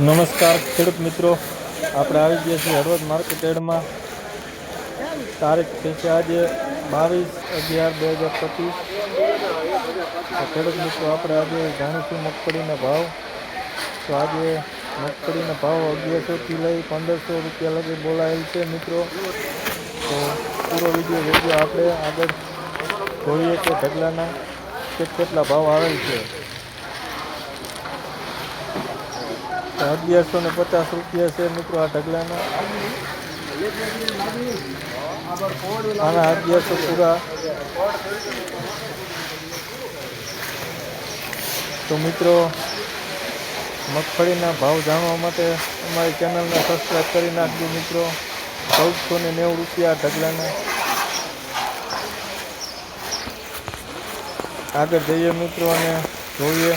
નમસ્કાર ખેડૂત મિત્રો. આપણે આવી ગયા છીએ હળવદ માર્કેટયાર્ડમાં તારીખ છે આજે બાવીસ અગિયાર બે હજાર પચીસ. ખેડૂત મિત્રો, આપણે આજે જાણીશું મગફળીના ભાવ. તો આજે મગફળીના ભાવ અગિયારસોથી લઈ પંદરસો રૂપિયા લગી બોલાયેલ છે મિત્રો. તો પૂરો વીડિયો જોજો. આપણે આગળ જોઈએ કે ઢગલાના કે કેટલા ભાવ આવેલ છે તો અગિયારસો ને પચાસ રૂપિયા છે મિત્રો આ ઢગલાના. આના અગિયારસો પૂરા. તો મિત્રો, મગફળીના ભાવ જાણવા માટે અમારી ચેનલને સબસ્ક્રાઈબ કરી નાખજો મિત્રો. ચૌદસો ને નેવું રૂપિયા ઢગલાના. આગળ જઈએ મિત્રો અને જોઈએ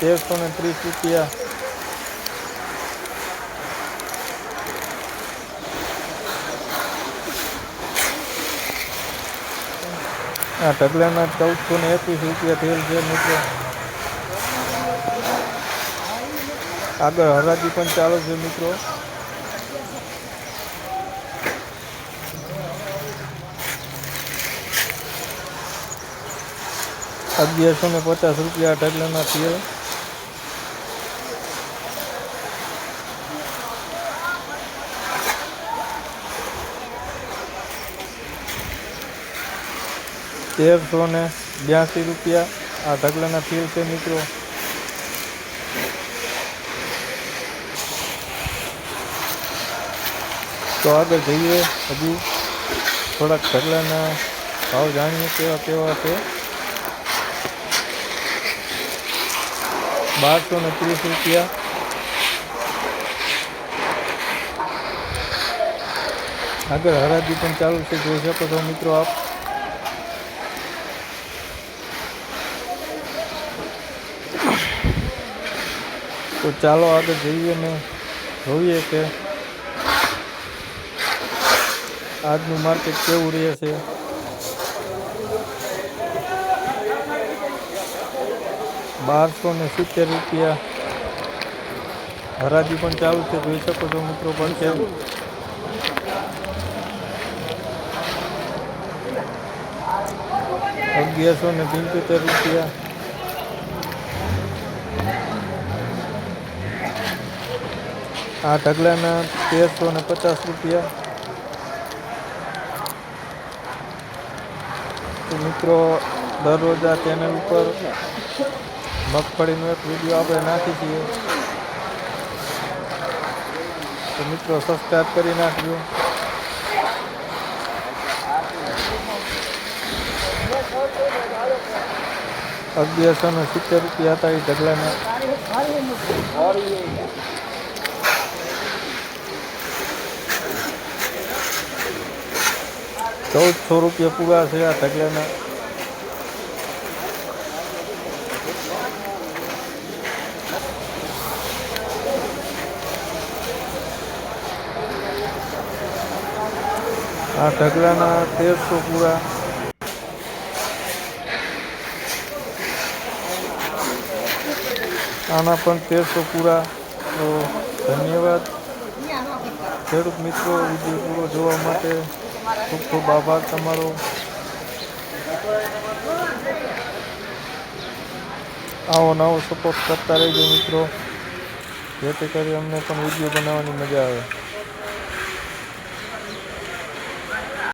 તેરસો ને ત્રીસ રૂપિયા આ ઢગલાના ચૌદસો ને એકવીસ રૂપિયા થયેલ છે, મિત્રો. આગળ હરાજી પણ ચાલે છે, મિત્રો. અગિયારસો ને પચાસ રૂપિયા ઢગલાના થયેલ તેરસો ને બ્યાસી રૂપિયા. આ ઢગલાના ફીલ છે મિત્રો. તો આગળ જઈએ હજુ. થોડાક ઢગલાના ભાવ જાણીએ કેવા કેવા છે. બારસો ને ત્રીસ રૂપિયા. આગળ હરાજી પણ ચાલુ છે. જોઈ શકો છો મિત્રો આપ. તો ચાલો આગળ જઈએ ને જોઈએ કે આજનું માર્કેટ કેવું રહે છે બારસો ને સિત્તેર રૂપિયા. હરાજી પણ ચાલુ છે, જોઈ શકો છો મિત્રો, પણ છે અગિયારસો ને પંચોતેર રૂપિયા. આ ઢગલાના તેરસો ને પચાસ રૂપિયા. તો મિત્રો, દરરોજ આ ચેનલ ઉપર મગફળીનો એક વીડિયો આપણે નાખી છીએ. તો મિત્રો સબસ્ક્રાઈબ કરી નાખજો. અગિયારસો ને સિત્તેર રૂપિયા હતા એ ઢગલાના. ચૌદસો રૂપિયા પૂરા છે આ ઢગલાના. આ ઢગલાના તેરસો પૂરા આના પણ તેરસો પૂરા તો ધન્યવાદ. ખેડૂત મિત્રો, વીડિયો પૂરો જોવા માટે ખૂબ ખૂબ આભાર તમારો. આવો નવો સપોર્ટ કરતા રહેજો મિત્રો. જેથી કરી અમને પણ વીડિયો બનાવવાની મજા આવે.